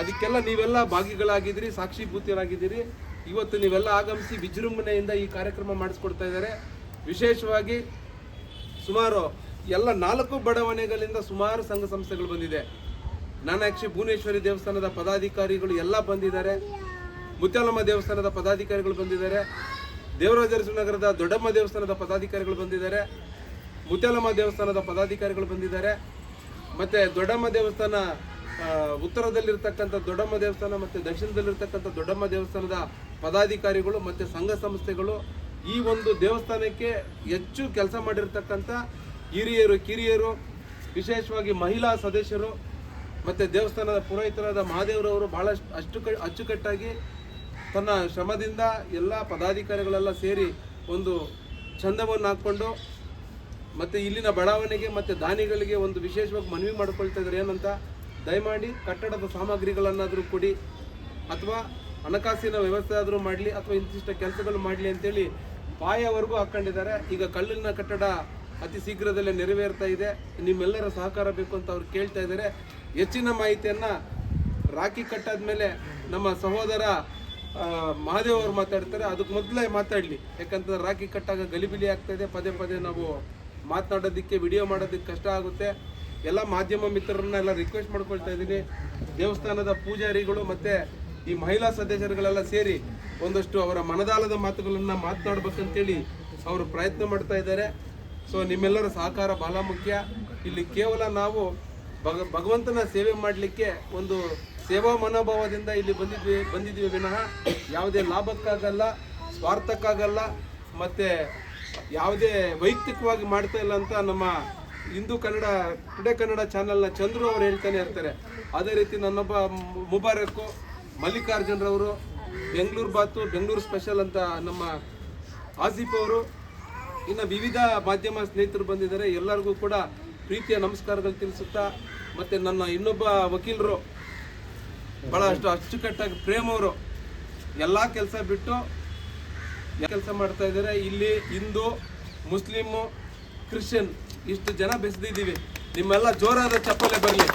S2: ಅದಕ್ಕೆಲ್ಲ ನೀವೆಲ್ಲ ಭಾಗಿಗಳಾಗಿದ್ದೀರಿ ಸಾಕ್ಷಿಭೂತಿಯರಾಗಿದ್ದೀರಿ ಇವತ್ತು ನೀವೆಲ್ಲ ಆಗಮಿಸಿ ವಿಜೃಂಭಣೆಯಿಂದ ಈ ಕಾರ್ಯಕ್ರಮ ಮಾಡಿಸ್ಕೊಡ್ತಾ ಇದ್ದಾರೆ. ವಿಶೇಷವಾಗಿ ಸುಮಾರು ಎಲ್ಲ ನಾಲ್ಕು ಬಡಾವಣೆಗಳಿಂದ ಸುಮಾರು ಸಂಘ ಸಂಸ್ಥೆಗಳು ಬಂದಿದೆ. ನಾನಾಕ್ಷಿ ಭುವನೇಶ್ವರಿ ದೇವಸ್ಥಾನದ ಪದಾಧಿಕಾರಿಗಳು ಎಲ್ಲ ಬಂದಿದ್ದಾರೆ. ಮುತ್ಯಾಲಮ್ಮ ದೇವಸ್ಥಾನದ ಪದಾಧಿಕಾರಿಗಳು ಬಂದಿದ್ದಾರೆ. ದೇವರಾಜರಸು ನಗರದ ದೊಡ್ಡಮ್ಮ ದೇವಸ್ಥಾನದ ಪದಾಧಿಕಾರಿಗಳು ಬಂದಿದ್ದಾರೆ. ಮುತ್ಯಾಲಮ್ಮ ದೇವಸ್ಥಾನದ ಪದಾಧಿಕಾರಿಗಳು ಬಂದಿದ್ದಾರೆ. ಮತ್ತು ದೊಡ್ಡಮ್ಮ ದೇವಸ್ಥಾನ ಉತ್ತರದಲ್ಲಿರ್ತಕ್ಕಂಥ ದೊಡ್ಡಮ್ಮ ದೇವಸ್ಥಾನ ಮತ್ತು ದಕ್ಷಿಣದಲ್ಲಿರ್ತಕ್ಕಂಥ ದೊಡ್ಡಮ್ಮ ದೇವಸ್ಥಾನದ ಪದಾಧಿಕಾರಿಗಳು ಮತ್ತು ಸಂಘ ಸಂಸ್ಥೆಗಳು ಈ ಒಂದು ದೇವಸ್ಥಾನಕ್ಕೆ ಹೆಚ್ಚು ಕೆಲಸ ಮಾಡಿರ್ತಕ್ಕಂಥ ಹಿರಿಯರು, ಕಿರಿಯರು, ವಿಶೇಷವಾಗಿ ಮಹಿಳಾ ಸದಸ್ಯರು ಮತ್ತು ದೇವಸ್ಥಾನದ ಪುರೋಹಿತರಾದ ಮಹಾದೇವರವರು ಭಾಳಷ್ಟು ಅಷ್ಟು ಅಚ್ಚುಕಟ್ಟಾಗಿ ತನ್ನ ಶ್ರಮದಿಂದ ಎಲ್ಲ ಪದಾಧಿಕಾರಿಗಳೆಲ್ಲ ಸೇರಿ ಒಂದು ಚಂದವನ್ನು ಹಾಕ್ಕೊಂಡು ಮತ್ತು ಇಲ್ಲಿನ ಬಡಾವಣೆಗೆ ಮತ್ತು ದಾನಿಗಳಿಗೆ ಒಂದು ವಿಶೇಷವಾಗಿ ಮನವಿ ಮಾಡ್ಕೊಳ್ತಾ ಇದ್ದಾರೆ. ಏನಂತ? ದಯಮಾಡಿ ಕಟ್ಟಡದ ಸಾಮಗ್ರಿಗಳನ್ನಾದರೂ ಕೊಡಿ ಅಥವಾ ಹಣಕಾಸಿನ ವ್ಯವಸ್ಥೆ ಆದರೂ ಮಾಡಲಿ ಅಥವಾ ಇಂತಿಷ್ಟ ಕೆಲಸಗಳು ಮಾಡಲಿ ಅಂತೇಳಿ ಪಾಯವರೆಗೂ ಹಾಕ್ಕೊಂಡಿದ್ದಾರೆ ಈಗ ಕಲ್ಲಿನ ಕಟ್ಟಡ ಅತಿ ಶೀಘ್ರದಲ್ಲೇ ನೆರವೇರ್ತಾ ಇದೆ. ನಿಮ್ಮೆಲ್ಲರ ಸಹಕಾರ ಬೇಕು ಅಂತ ಅವ್ರು ಕೇಳ್ತಾ ಇದ್ದಾರೆ. ಹೆಚ್ಚಿನ ಮಾಹಿತಿಯನ್ನು ರಾಖಿ ಕಟ್ಟಾದ ಮೇಲೆ ನಮ್ಮ ಸಹೋದರ ಮಹಾದೇವ್ ಅವರು ಮಾತಾಡ್ತಾರೆ ಅದಕ್ಕೆ ಮೊದಲೇ ಮಾತಾಡಲಿ. ಯಾಕಂತಂದ್ರೆ ರಾಖಿ ಕಟ್ಟಾಗ ಗಲಿಬಿಲಿ ಆಗ್ತಾ ಇದೆ ಪದೇ ಪದೇ ನಾವು ಮಾತನಾಡೋದಕ್ಕೆ, ವಿಡಿಯೋ ಮಾಡೋದಕ್ಕೆ ಕಷ್ಟ ಆಗುತ್ತೆ. ಎಲ್ಲ ಮಾಧ್ಯಮ ಮಿತ್ರರನ್ನ ಎಲ್ಲ ರಿಕ್ವೆಸ್ಟ್ ಮಾಡ್ಕೊಳ್ತಾ ಇದ್ದೀನಿ. ದೇವಸ್ಥಾನದ ಪೂಜಾರಿಗಳು ಮತ್ತೆ ಈ ಮಹಿಳಾ ಸದಸ್ಯರುಗಳೆಲ್ಲ ಸೇರಿ ಒಂದಷ್ಟು ಅವರ ಮನದಾಳದ ಮಾತುಗಳನ್ನು ಮಾತನಾಡ್ಬೇಕಂತೇಳಿ ಅವರು ಪ್ರಯತ್ನ ಮಾಡ್ತಾ ಇದ್ದಾರೆ. ಸೊ ನಿಮ್ಮೆಲ್ಲರ ಸಹಕಾರ ಬಹಳ ಮುಖ್ಯ. ಇಲ್ಲಿ ಕೇವಲ ನಾವು ಭಗ, ಭಗವಂತನ ಸೇವೆ ಮಾಡಲಿಕ್ಕೆ ಒಂದು ಸೇವಾ ಮನೋಭಾವದಿಂದ ಇಲ್ಲಿ ಬಂದಿದ್ವಿ, ಬಂದಿದ್ದೀವಿ ವಿನಃ ಯಾವುದೇ ಲಾಭಕ್ಕಾಗಲ್ಲ, ಸ್ವಾರ್ಥಕ್ಕಾಗಲ್ಲ, ಮತ್ತು ಯಾವುದೇ ವೈಯಕ್ತಿಕವಾಗಿ ಮಾಡ್ತಾ ಇಲ್ಲ ಅಂತ ನಮ್ಮ ಹಿಂದೂ ಕನ್ನಡ, ಟುಡೇ ಕನ್ನಡ ಚಾನಲ್ನ ಚಂದ್ರು ಅವರು ಹೇಳ್ತಾನೆ ಇರ್ತಾರೆ. ಅದೇ ರೀತಿ ನನ್ನೊಬ್ಬ ಮುಬಾರಕ್ಕು ಮಲ್ಲಿಕಾರ್ಜುನ್ರವರು ಬೆಂಗಳೂರು ಬಾತು, ಬೆಂಗಳೂರು ಸ್ಪೆಷಲ್ ಅಂತ ನಮ್ಮ ಆಸಿಫ್ ಅವರು, ಇನ್ನು ವಿವಿಧ ಮಾಧ್ಯಮ ಸ್ನೇಹಿತರು ಬಂದಿದ್ದಾರೆ. ಎಲ್ಲರಿಗೂ ಕೂಡ ಪ್ರೀತಿಯ ನಮಸ್ಕಾರಗಳು ತಿಳಿಸುತ್ತಾ, ಮತ್ತು ನನ್ನ ಇನ್ನೊಬ್ಬ ವಕೀಲರು ಭಾಳಷ್ಟು ಅಚ್ಚುಕಟ್ಟಾಗಿ ಪ್ರೇಮ್ ಅವರು ಎಲ್ಲ ಕೆಲಸ ಬಿಟ್ಟು ಕೆಲಸ ಮಾಡ್ತಾ ಇದ್ದಾರೆ ಇಲ್ಲಿ ಹಿಂದೂ, ಮುಸ್ಲಿಮು, ಕ್ರಿಶ್ಚಿಯನ್ ಇಷ್ಟು ಜನ ಬೆಸೆದಿದ್ದೀವಿ ನಿಮ್ಮೆಲ್ಲ ಜೋರಾದ ಚಪ್ಪಲೆ ಬರಲಿ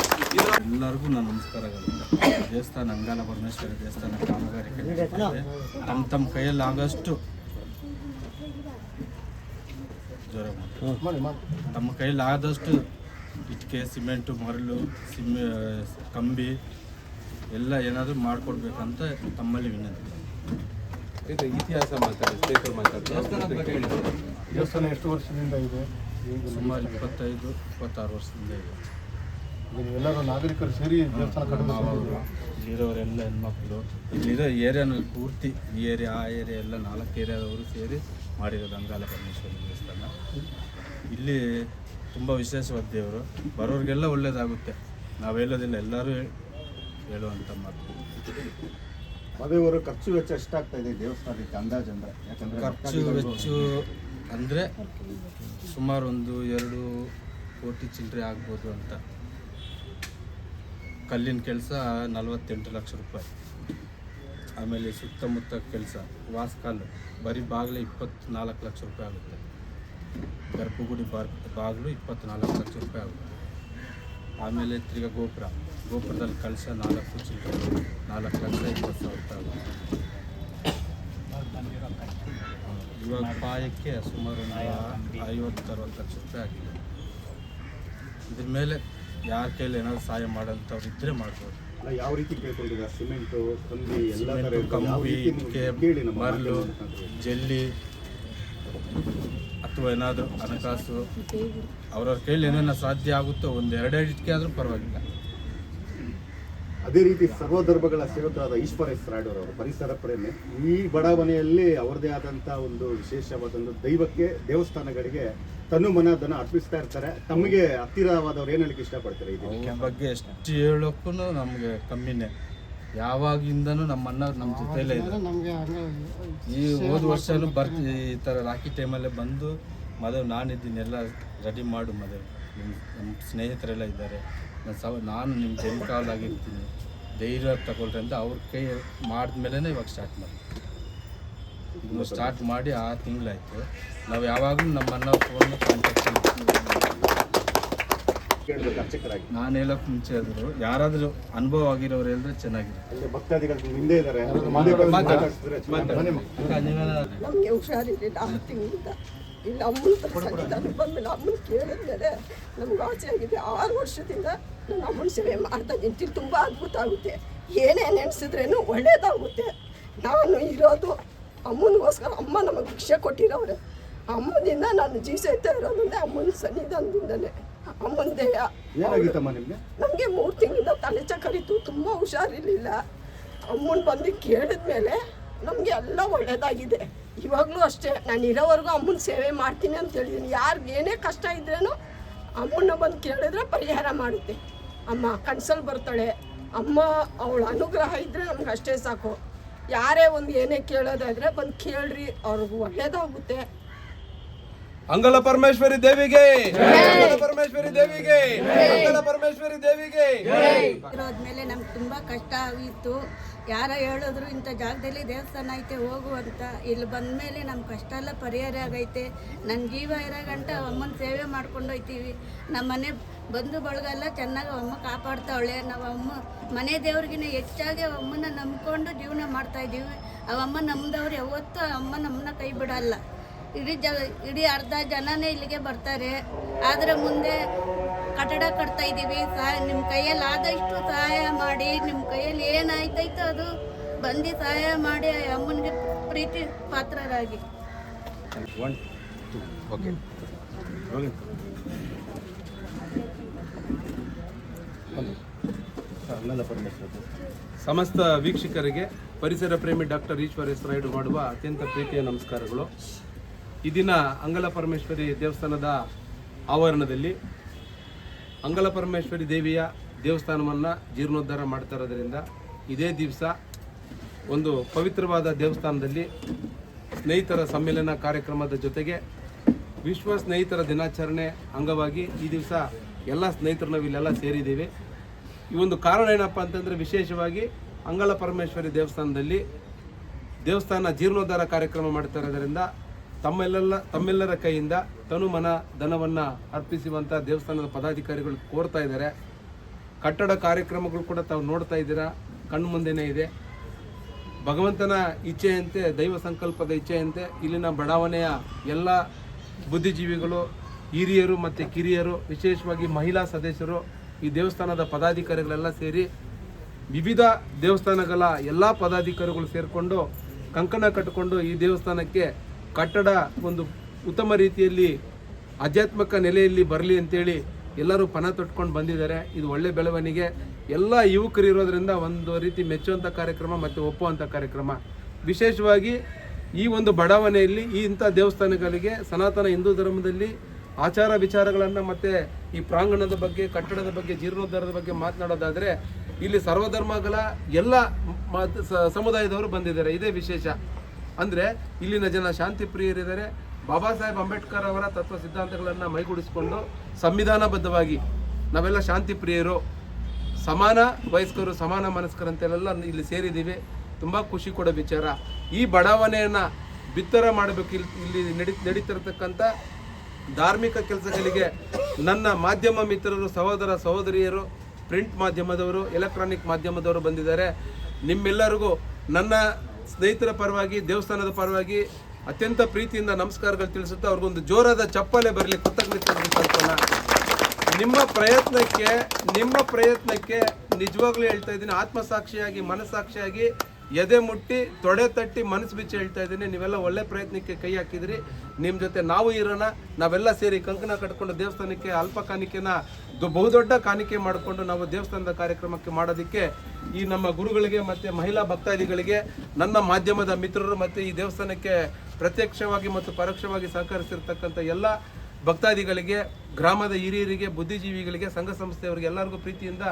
S6: ಎಲ್ಲರಿಗೂ ನನ್ನ ನಮಸ್ಕಾರಗಳು ದೇವಸ್ಥಾನ ಅಂಗಾಲ ಪರಮೇಶ್ವರಿ ದೇವಸ್ಥಾನ ಕಾಮಗಾರಿ ಕಟ್ಟಿದ್ದಾರೆ. ತಮ್ಮ ತಮ್ಮ ಕೈಯಲ್ಲಿ ಆಗಷ್ಟು ಜ್ವರ. ತಮ್ಮ ಕೈಯಲ್ಲಿ ಆದಷ್ಟು ಇಟ್ಕೆ ಸಿಮೆಂಟು, ಮರಳು, ಸಿಮ್ ಕಂಬಿ ಎಲ್ಲ ಏನಾದರೂ ಮಾಡಿಕೊಡ್ಬೇಕಂತ ತಮ್ಮಲ್ಲಿ ವಿನಂತಿ.
S2: ಇದು ಇತಿಹಾಸ ಮಾತಾಡಿ ಸ್ನೇಹಿತರು ಮಾತಾಡ್ತಾರೆ.
S4: ದೇವಸ್ಥಾನ ಎಷ್ಟು ವರ್ಷದಿಂದ ಇದೆ?
S6: ಸುಮಾರು ಇಪ್ಪತ್ತೈದು ಇಪ್ಪತ್ತಾರು ವರ್ಷದಿಂದ ಇದೆ.
S4: ಎಲ್ಲರೂ ನಾಗರಿಕರು ಸೇರಿ ದೇವಸ್ಥಾನ ಕಟ್ಟಡ
S6: ಇಲ್ಲಿರೋರೆಲ್ಲ ಹೆಣ್ಮಕ್ಳು. ಇಲ್ಲಿರೋ ಏರಿಯಾನಲ್ಲಿ ಪೂರ್ತಿ ಈ ಏರಿಯಾ ಆ ಏರಿಯಾ ಎಲ್ಲ ನಾಲ್ಕು ಏರಿಯಾದವರು ಸೇರಿ ಮಾಡಿರೋದು ಅಂಗಾಲ ಪರಮೇಶ್ವರಿ ದೇವಸ್ಥಾನ. ಇಲ್ಲಿ ತುಂಬ ವಿಶೇಷವಾದ ದೇವರು. ಬರೋರಿಗೆಲ್ಲ ಒಳ್ಳೇದಾಗುತ್ತೆ. ನಾವು ಹೇಳೋದಿಲ್ಲ ಎಲ್ಲರೂ ಹೇಳುವಂಥ ಮಾತು.
S7: ಮದುವೆಯವರು ಖರ್ಚು ವೆಚ್ಚ ಎಷ್ಟಾಗ್ತಾ ಇದೆ ದೇವಸ್ಥಾನಕ್ಕೆ ಅಂದಾಜು ಅಂದ್ರೆ? ಯಾಕಂದ್ರೆ
S6: ಖರ್ಚು ವೆಚ್ಚು ಅಂದರೆ ಸುಮಾರು ಒಂದು ಎರಡು ಕೋಟಿ ಚಿಲ್ಲರೆ ಆಗ್ಬೋದು ಅಂತ. ಕಲ್ಲಿನ ಕೆಲಸ ನಲವತ್ತೆಂಟು ಲಕ್ಷ ರೂಪಾಯಿ. ಆಮೇಲೆ ಸುತ್ತಮುತ್ತ ಕೆಲಸ ವಾಸ್ಕಾಲು ಬರೀ ಬಾಗಿಲು ಇಪ್ಪತ್ತ್ನಾಲ್ಕು ಲಕ್ಷ ರೂಪಾಯಿ ಆಗುತ್ತೆ. ಗರ್ಭಗುಡಿ ಬಾರ್ ಬಾಗಿಲು ಇಪ್ಪತ್ತ್ನಾಲ್ಕು ಲಕ್ಷ ರೂಪಾಯಿ ಆಗುತ್ತೆ. ಆಮೇಲೆ ತಿರ್ಗಾ ಗೋಪುರ. ಗೋಪುರದಲ್ಲಿ ಕಳಶ ನಾಲ್ಕು ಚಿಲ್ಲರೆ ನಾಲ್ಕು ಲಕ್ಷ ಇಪ್ಪತ್ತು ಸಾವಿರ ರೂಪಾಯಿ ಇವಾಗ ಪಾಯಕ್ಕೆ ಸುಮಾರು ಒಂದು ಐವತ್ತು ಅರವತ್ತು ಲಕ್ಷ ರೂಪಾಯಿ ಆಗಿದೆ. ಇದ್ರ ಮೇಲೆ ಯಾರ ಕೈಲಿ ಏನಾದರೂ ಸಹಾಯ ಮಾಡೋಂಥವ್ರು ಇದ್ದರೆ ಮಾಡ್ಬೋದು.
S7: ಯಾವ ರೀತಿ ಕೇಳ್ಕೊಂಡಿದ್ದಾರೆ? ಸಿಮೆಂಟು ಕಂಬಿ ಎಲ್ಲ
S6: ಇಟ್ಟಿಗೆ ಮರಳು ಜಲ್ಲಿ ಅಥವಾ ಏನಾದರೂ ಹಣಕಾಸು ಅವ್ರವ್ರ ಕೈಲಿ ಏನೇನೋ ಸಾಧ್ಯ ಆಗುತ್ತೋ ಒಂದು ಎರಡೆರಡು ಇಟ್ಕೆ ಆದರೂ ಪರವಾಗಿಲ್ಲ.
S7: ಅದೇ ರೀತಿ ಸರ್ವಧರ್ಮಗಳ ಸೇವಕರಾದ ಈಶ್ವರೇಶ್ ಅವರು ಪರಿಸರ ಪ್ರೇಮಿ. ಈ ಬಡಾವಣೆಯಲ್ಲಿ ಅವರದೇ ಆದಂಥ ಒಂದು ವಿಶೇಷವಾದ ದೈವಕ್ಕೆ ದೇವಸ್ಥಾನಗಳಿಗೆ ತನು ಮನ ಧನ ಅರ್ಪಿಸ್ತಾ ಇರ್ತಾರೆ. ತಮಗೆ ಹತ್ತಿರವಾದವ್ರು ಏನು ಹೇಳಕ್ಕೆ ಇಷ್ಟಪಡ್ತಾರೆ ಇದು
S6: ಬಗ್ಗೆ ಎಷ್ಟು ಹೇಳೋಕ್ಕೂ ನಮಗೆ ಕಮ್ಮಿನೇ. ಯಾವಾಗಿಂದನೂ ನಮ್ಮ ಅಣ್ಣ ನಮ್ಮ ಜೊತೆಲೇ ಇದೆ ಈ ಹೋದ ವರ್ಷನೂ ಬರ್ತಿ ಈ ಥರ ರಾಖಿ ಟೈಮಲ್ಲೇ ಬಂದು ಮದುವೆ ನಾನಿದ್ದೀನಿ ಎಲ್ಲ ರೆಡಿ ಮಾಡು ಮದುವೆ. ನಿಮ್ಮ ನಮ್ಮ ಸ್ನೇಹಿತರೆಲ್ಲ ಇದ್ದಾರೆ. ಸವ ನಾನು ನಿಮ್ಮ ಜನ್ಕಾಲಾಗಿರ್ತೀನಿ ಧೈರ್ಯ ತಗೊಳ್ರಿ ಅಂತ ಅವ್ರ ಕೈ ಮಾಡಿದ್ಮೇಲೆ ಇವಾಗ ಸ್ಟಾರ್ಟ್ ಮಾಡಿ ಇನ್ನು ಸ್ಟಾರ್ಟ್ ಮಾಡಿ ಆ ತಿಂಗಳಾಯಿತು. ನಾವು ಯಾವಾಗಲೂ ನಮ್ಮ ಅಣ್ಣ ಫೋನ್ ಕಾಂಟ್ಯಾಕ್ಟ್ ನಾನು ಹೇಳೋಕೆ ಮುಂಚೆ ಆದರು ಯಾರಾದರೂ ಅನುಭವ ಆಗಿರೋರು ಹೇಳಿದ್ರೆ ಚೆನ್ನಾಗಿದೆ
S8: ಇಲ್ಲಿ ಅಮ್ಮನ ಬಂದ್ಮೇಲೆ ಅಮ್ಮನ ಕೇಳಿದ್ಮೇಲೆ ನಮ್ಗೆ ಆಚೆ ಆಗಿದೆ. ಆರು ವರ್ಷದಿಂದ ನಾನು ಅಮ್ಮನ ಸೇವೆ ಮಾಡ್ತಾ ನಿಂತಿಲ್ಲಿ ತುಂಬ ಅದ್ಭುತ ಆಗುತ್ತೆ. ಏನೇ ನೆನೆಸಿದ್ರೇನು ಒಳ್ಳೇದಾಗುತ್ತೆ. ನಾನು ಇರೋದು ಅಮ್ಮನಿಗೋಸ್ಕರ ಅಮ್ಮ ನಮಗೆ ಭಿಕ್ಷೆ ಕೊಟ್ಟಿರೋರು. ಅಮ್ಮನಿಂದ ನಾನು ಜೀವಿಸ್ತಾ ಇರೋದಂದ್ರೆ ಅಮ್ಮನ ಸನ್ನಿಧಾನದಿಂದಲೇ ಅಮ್ಮನ ದೇಹ. ನನಗೆ ಮೂರು ತಿಂಗಳಿಂದ ತಲೆ ಚಕರಿತು ತುಂಬ ಹುಷಾರಿರಲಿಲ್ಲ. ಅಮ್ಮನ ಬಂದು ಕೇಳಿದ್ಮೇಲೆ ನಮಗೆ ಎಲ್ಲ ಒಳ್ಳೇದಾಗಿದೆ. ಇವಾಗಲೂ ಅಷ್ಟೇ ನಾನು ಇರೋವರೆಗೂ ಅಮ್ಮನ ಸೇವೆ ಮಾಡ್ತೀನಿ ಅಂತ ಹೇಳಿದ್ದೀನಿ ಯಾರಿಗೇನೇ ಕಷ್ಟ ಇದ್ರೇನು ಅಮ್ಮನ ಬಂದು ಕೇಳಿದ್ರೆ ಪರಿಹಾರ ಮಾಡುತ್ತೆ. ಅಮ್ಮ ಕನ್ಸಲ್ಲಿ ಬರ್ತಾಳೆ. ಅಮ್ಮ ಅವಳ ಅನುಗ್ರಹ ಇದ್ದರೆ ನಮ್ಗೆ ಅಷ್ಟೇ ಸಾಕು. ಯಾರೇ ಒಂದು ಏನೇ ಕೇಳೋದಾದರೆ ಬಂದು ಕೇಳ್ರಿ ಅವ್ರಿಗೆ ಒಳ್ಳೇದಾಗುತ್ತೆ.
S2: ಅಂಗಲ ಪರಮೇಶ್ವರಿ ದೇವಿಗೆ. ಅಂಗಲ ಪರಮೇಶ್ವರಿ ದೇವಿಗೆ. ಅಂಗಲ ಪರಮೇಶ್ವರಿ ದೇವಿಗೆ.
S9: ಇರೋದ್ಮೇಲೆ ನಮ್ಗೆ ತುಂಬ ಕಷ್ಟ ಆಗಿತ್ತು ಯಾರೋ ಹೇಳಿದ್ರು ಇಂಥ ಜಾಗದಲ್ಲಿ ದೇವಸ್ಥಾನ ಐತೆ, ಹೋಗು ಅಂತ. ಇಲ್ಲಿ ಬಂದಮೇಲೆ ನಮ್ಮ ಕಷ್ಟ ಎಲ್ಲ ಪರಿಹಾರ ಆಗೈತೆ. ನನ್ನ ಜೀವ ಇರೋ ಗಂಟ ಅಮ್ಮನ ಸೇವೆ ಮಾಡ್ಕೊಂಡು ಹೋಯ್ತೀವಿ. ನಮ್ಮ ಮನೆ ಬಂಧು ಬಳಗೆಲ್ಲ ಚೆನ್ನಾಗಿ ಅಮ್ಮ ಕಾಪಾಡ್ತಾವಳೆ. ನಾವು ಅಮ್ಮ, ಮನೆ ದೇವ್ರಿಗಿನ ಹೆಚ್ಚಾಗಿ ಅಮ್ಮನ ನಂಬ್ಕೊಂಡು ಜೀವನ ಮಾಡ್ತಾ ಇದ್ದೀವಿ. ಅವಮ್ಮ ನಮ್ದವ್ರು ಯಾವತ್ತೂ ಅಮ್ಮ ನಮ್ಮನ್ನ ಕೈ ಬಿಡಲ್ಲ. ಇಡೀ ಜ, ಇಡೀ ಅರ್ಧ ಜನನೇ ಇಲ್ಲಿಗೆ ಬರ್ತಾರೆ. ಆದರೆ ಮುಂದೆ ಕಟ್ಟಡ ಕಟ್ತಾ ಇದ್ದೀವಿ. ಸಹಾಯ ನಿಮ್ಮ ಕೈಯಲ್ಲಿ ಆದಷ್ಟು ಸಹಾಯ ಮಾಡಿ ನಿಮ್ಮ ಕೈಯಲ್ಲಿ ಏನಾಯ್ತೈತೋ ಅದು ಬಂದು ಸಹಾಯ ಮಾಡಿ ಅಮ್ಮನಿಗೆ ಪ್ರೀತಿ ಪಾತ್ರರಾಗಿ.
S2: ಸಮಸ್ತ ವೀಕ್ಷಕರಿಗೆ ಪರಿಸರ ಪ್ರೇಮಿ ಡಾಕ್ಟರ್ ಈಶ್ವರ ನಾಯ್ಡು ಮಾಡುವ ಅತ್ಯಂತ ಪ್ರೀತಿಯ ನಮಸ್ಕಾರಗಳು. ಈ ದಿನ ಅಂಗಲ ಪರಮೇಶ್ವರಿ ದೇವಸ್ಥಾನದ ಆವರಣದಲ್ಲಿ ಅಂಗಲ ಪರಮೇಶ್ವರಿ ದೇವಿಯ ದೇವಸ್ಥಾನವನ್ನು ಜೀರ್ಣೋದ್ಧಾರ ಮಾಡ್ತಾ ಇರೋದ್ರಿಂದ ಇದೇ ದಿವಸ ಒಂದು ಪವಿತ್ರವಾದ ದೇವಸ್ಥಾನದಲ್ಲಿ ಸ್ನೇಹಿತರ ಸಮ್ಮೇಳನ ಕಾರ್ಯಕ್ರಮದ ಜೊತೆಗೆ ವಿಶ್ವ ಸ್ನೇಹಿತರ ದಿನಾಚರಣೆ ಅಂಗವಾಗಿ ಈ ದಿವಸ ಎಲ್ಲ ಸ್ನೇಹಿತರು ನಾವು ಇಲ್ಲೆಲ್ಲ ಸೇರಿದ್ದೀವಿ. ಈ ಒಂದು ಕಾರಣ ಏನಪ್ಪ ಅಂತಂದರೆ ವಿಶೇಷವಾಗಿ ಅಂಗಲ ಪರಮೇಶ್ವರಿ ದೇವಸ್ಥಾನದಲ್ಲಿ ದೇವಸ್ಥಾನ ಜೀರ್ಣೋದ್ಧಾರ ಕಾರ್ಯಕ್ರಮ ಮಾಡ್ತಾ ಇರೋದ್ರಿಂದ ತಮ್ಮೆಲ್ಲ ತಮ್ಮೆಲ್ಲರ ಕೈಯಿಂದ ತನು ಮನ ಧನವನ್ನು ಅರ್ಪಿಸುವಂಥ ದೇವಸ್ಥಾನದ ಪದಾಧಿಕಾರಿಗಳು ಕೋರ್ತಾ ಇದ್ದಾರೆ. ಕಟ್ಟಡ ಕಾರ್ಯಕ್ರಮಗಳು ಕೂಡ ತಾವು ನೋಡ್ತಾ ಇದ್ದೀರಾ, ಕಣ್ಣು ಮುಂದೆನೇ ಇದೆ. ಭಗವಂತನ ಇಚ್ಛೆಯಂತೆ, ದೈವ ಸಂಕಲ್ಪದ ಇಚ್ಛೆಯಂತೆ ಇಲ್ಲಿನ ಬಡಾವಣೆಯ ಎಲ್ಲ ಬುದ್ಧಿಜೀವಿಗಳು, ಹಿರಿಯರು ಮತ್ತು ಕಿರಿಯರು, ವಿಶೇಷವಾಗಿ ಮಹಿಳಾ ಸದಸ್ಯರು, ಈ ದೇವಸ್ಥಾನದ ಪದಾಧಿಕಾರಿಗಳೆಲ್ಲ ಸೇರಿ ವಿವಿಧ ದೇವಸ್ಥಾನಗಳ ಎಲ್ಲ ಪದಾಧಿಕಾರಿಗಳು ಸೇರಿಕೊಂಡು ಕಂಕಣ ಕಟ್ಟಿಕೊಂಡು ಈ ದೇವಸ್ಥಾನಕ್ಕೆ ಕಟ್ಟಡ ಒಂದು ಉತ್ತಮ ರೀತಿಯಲ್ಲಿ ಆಧ್ಯಾತ್ಮಿಕ ನೆಲೆಯಲ್ಲಿ ಬರಲಿ ಅಂತೇಳಿ ಎಲ್ಲರೂ ಪಣ ತೊಟ್ಕೊಂಡು ಬಂದಿದ್ದಾರೆ. ಇದು ಒಳ್ಳೆ ಬೆಳವಣಿಗೆ. ಎಲ್ಲ ಯುವಕರು ಇರೋದರಿಂದ ಒಂದು ರೀತಿ ಮೆಚ್ಚುವಂಥ ಕಾರ್ಯಕ್ರಮ ಮತ್ತು ಒಪ್ಪುವಂಥ ಕಾರ್ಯಕ್ರಮ. ವಿಶೇಷವಾಗಿ ಈ ಒಂದು ಬಡಾವಣೆಯಲ್ಲಿ ಈ ಇಂಥ ದೇವಸ್ಥಾನಗಳಿಗೆ ಸನಾತನ ಹಿಂದೂ ಧರ್ಮದಲ್ಲಿ ಆಚಾರ ವಿಚಾರಗಳನ್ನು ಮತ್ತು ಈ ಪ್ರಾಂಗಣದ ಬಗ್ಗೆ, ಕಟ್ಟಡದ ಬಗ್ಗೆ, ಜೀರ್ಣೋದ್ಧಾರದ ಬಗ್ಗೆ ಮಾತನಾಡೋದಾದರೆ ಇಲ್ಲಿ ಸರ್ವಧರ್ಮಗಳ ಎಲ್ಲ ಸಮುದಾಯದವರು ಬಂದಿದ್ದಾರೆ. ಇದೇ ವಿಶೇಷ. ಅಂದರೆ ಇಲ್ಲಿನ ಜನ ಶಾಂತಿ ಪ್ರಿಯರಿದ್ದಾರೆ. ಬಾಬಾ ಸಾಹೇಬ್ ಅಂಬೇಡ್ಕರ್ ಅವರ ತತ್ವ ಸಿದ್ಧಾಂತಗಳನ್ನು ಮೈಗೂಡಿಸಿಕೊಂಡು ಸಂವಿಧಾನಬದ್ಧವಾಗಿ ನಾವೆಲ್ಲ ಶಾಂತಿ ಪ್ರಿಯರು, ಸಮಾನ ವಯಸ್ಕರು, ಸಮಾನ ಮನಸ್ಕರಂತೆಲ್ಲ ಇಲ್ಲಿ ಸೇರಿದ್ದೀವಿ. ತುಂಬ ಖುಷಿ ಕೊಡೋ ವಿಚಾರ. ಈ ಬಡಾವಣೆಯನ್ನು ಬಿತ್ತರ ಮಾಡಬೇಕು ಇಲ್ಲಿ ಇಲ್ಲಿ ನಡಿ ನಡೀತಿರ್ತಕ್ಕಂಥ ಧಾರ್ಮಿಕ ಕೆಲಸಗಳಿಗೆ ನನ್ನ ಮಾಧ್ಯಮ ಮಿತ್ರರು, ಸಹೋದರ ಸಹೋದರಿಯರು, ಪ್ರಿಂಟ್ ಮಾಧ್ಯಮದವರು, ಎಲೆಕ್ಟ್ರಾನಿಕ್ ಮಾಧ್ಯಮದವರು ಬಂದಿದ್ದಾರೆ. ನಿಮ್ಮೆಲ್ಲರಿಗೂ ನನ್ನ ಸ್ನೇಹಿತರ ಪರವಾಗಿ, ದೇವಸ್ಥಾನದ ಪರವಾಗಿ ಅತ್ಯಂತ ಪ್ರೀತಿಯಿಂದ ನಮಸ್ಕಾರಗಳು ತಿಳಿಸುತ್ತಾ ಅವ್ರಿಗೊಂದು ಜೋರಾದ ಚಪ್ಪಲೆ ಬರಲಿ, ಕೃತಜ್ಞತೆ ನಿಮ್ಮ ಪ್ರಯತ್ನಕ್ಕೆ ನಿಮ್ಮ ಪ್ರಯತ್ನಕ್ಕೆ ನಿಜವಾಗ್ಲೂ ಹೇಳ್ತಾ ಇದ್ದೀನಿ. ಆತ್ಮಸಾಕ್ಷಿಯಾಗಿ, ಮನಸ್ಸಾಕ್ಷಿಯಾಗಿ ಎದೆ ಮುಟ್ಟಿ, ತೊಡೆ ತಟ್ಟಿ, ಮನಸ್ಸು ಬಿಚ್ಚಿ ಹೇಳ್ತಾ ಇದ್ದೀನಿ. ನೀವೆಲ್ಲ ಒಳ್ಳೆ ಪ್ರಯತ್ನಕ್ಕೆ ಕೈ ಹಾಕಿದ್ರಿ. ನಿಮ್ಮ ಜೊತೆ ನಾವು ಇರೋಣ. ನಾವೆಲ್ಲ ಸೇರಿ ಕಂಕಣ ಕಟ್ಕೊಂಡು ದೇವಸ್ಥಾನಕ್ಕೆ ಅಲ್ಪ ಕಾಣಿಕೆನ ಬಹುದೊಡ್ಡ ಕಾಣಿಕೆ ಮಾಡಿಕೊಂಡು ನಾವು ದೇವಸ್ಥಾನದ ಕಾರ್ಯಕ್ರಮಕ್ಕೆ ಮಾಡೋದಕ್ಕೆ ಈ ನಮ್ಮ ಗುರುಗಳಿಗೆ ಮತ್ತು ಮಹಿಳಾ ಭಕ್ತಾದಿಗಳಿಗೆ, ನನ್ನ ಮಾಧ್ಯಮದ ಮಿತ್ರರು ಮತ್ತು ಈ ದೇವಸ್ಥಾನಕ್ಕೆ ಪ್ರತ್ಯಕ್ಷವಾಗಿ ಮತ್ತು ಪರೋಕ್ಷವಾಗಿ ಸಹಕರಿಸಿರ್ತಕ್ಕಂಥ ಎಲ್ಲ ಭಕ್ತಾದಿಗಳಿಗೆ, ಗ್ರಾಮದ ಹಿರಿಯರಿಗೆ, ಬುದ್ಧಿಜೀವಿಗಳಿಗೆ, ಸಂಘ ಸಂಸ್ಥೆಯವರಿಗೆ ಎಲ್ಲರಿಗೂ ಪ್ರೀತಿಯಿಂದ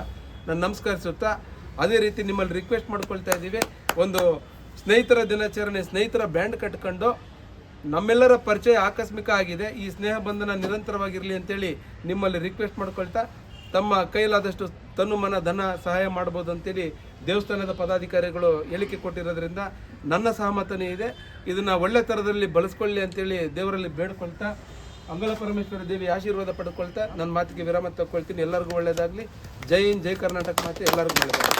S2: ನಾನು ನಮಸ್ಕರಿಸುತ್ತಾ, ಅದೇ ರೀತಿ ನಿಮ್ಮಲ್ಲಿ ರಿಕ್ವೆಸ್ಟ್ ಮಾಡ್ಕೊಳ್ತಾ ಇದ್ದೀವಿ. ಒಂದು ಸ್ನೇಹಿತರ ದಿನಾಚರಣೆ, ಸ್ನೇಹಿತರ ಬ್ಯಾಂಡ್ ಕಟ್ಕೊಂಡು ನಮ್ಮೆಲ್ಲರ ಪರಿಚಯ ಆಕಸ್ಮಿಕ ಆಗಿದೆ. ಈ ಸ್ನೇಹ ಬಂಧನ ನಿರಂತರವಾಗಿರಲಿ ಅಂತೇಳಿ ನಿಮ್ಮಲ್ಲಿ ರಿಕ್ವೆಸ್ಟ್ ಮಾಡ್ಕೊಳ್ತಾ, ತಮ್ಮ ಕೈಲಾದಷ್ಟು ತನ್ನು ಮನ, ಧನ ಸಹಾಯ ಮಾಡ್ಬೋದು ಅಂತೇಳಿ ದೇವಸ್ಥಾನದ ಪದಾಧಿಕಾರಿಗಳು ಹೇಳಿಕೆ ಕೊಟ್ಟಿರೋದ್ರಿಂದ ನನ್ನ ಸಹಮತನೇ ಇದೆ. ಇದನ್ನು ಒಳ್ಳೆ ಥರದಲ್ಲಿ ಬಳಸ್ಕೊಳ್ಳಿ ಅಂತೇಳಿ ದೇವರಲ್ಲಿ ಬೇಡ್ಕೊಳ್ತಾ ಅಂಗಲ ಪರಮೇಶ್ವರ ದೇವಿ ಆಶೀರ್ವಾದ ಪಡ್ಕೊಳ್ತಾ ನನ್ನ ಮಾತಿಗೆ ವಿರಾಮ ತಗೊಳ್ತೀನಿ ಎಲ್ಲರಿಗೂ ಒಳ್ಳೆಯದಾಗಲಿ ಜೈ ಹಿಂದ್, ಜೈ ಕರ್ನಾಟಕ ಮಾತೆ. ಎಲ್ಲರಿಗೂ ಒಳ್ಳೆಯದಾಗಲಿ